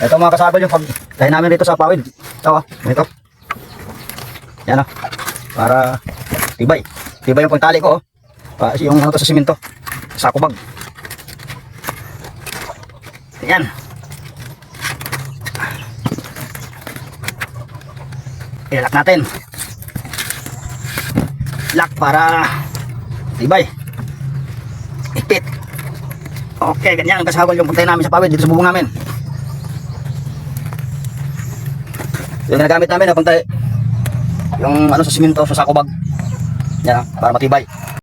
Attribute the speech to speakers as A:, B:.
A: Ito mga kasabal yung pag dahil namin dito sa pawid. Ito ah, ito. Yan ah. Para tibay. Tibay yung pagtali ko oh. Pa, yung ano to sa simento. Sa kubag. Yan. Ilak natin. Lock para tibay. Ipit. Okay, ganyan ang kasabal yung puntay namin sa pawid dito sa bubong namin. Yung ginagamit namin na puntay yung ano sa simento sa sakobag. Yan para matibay.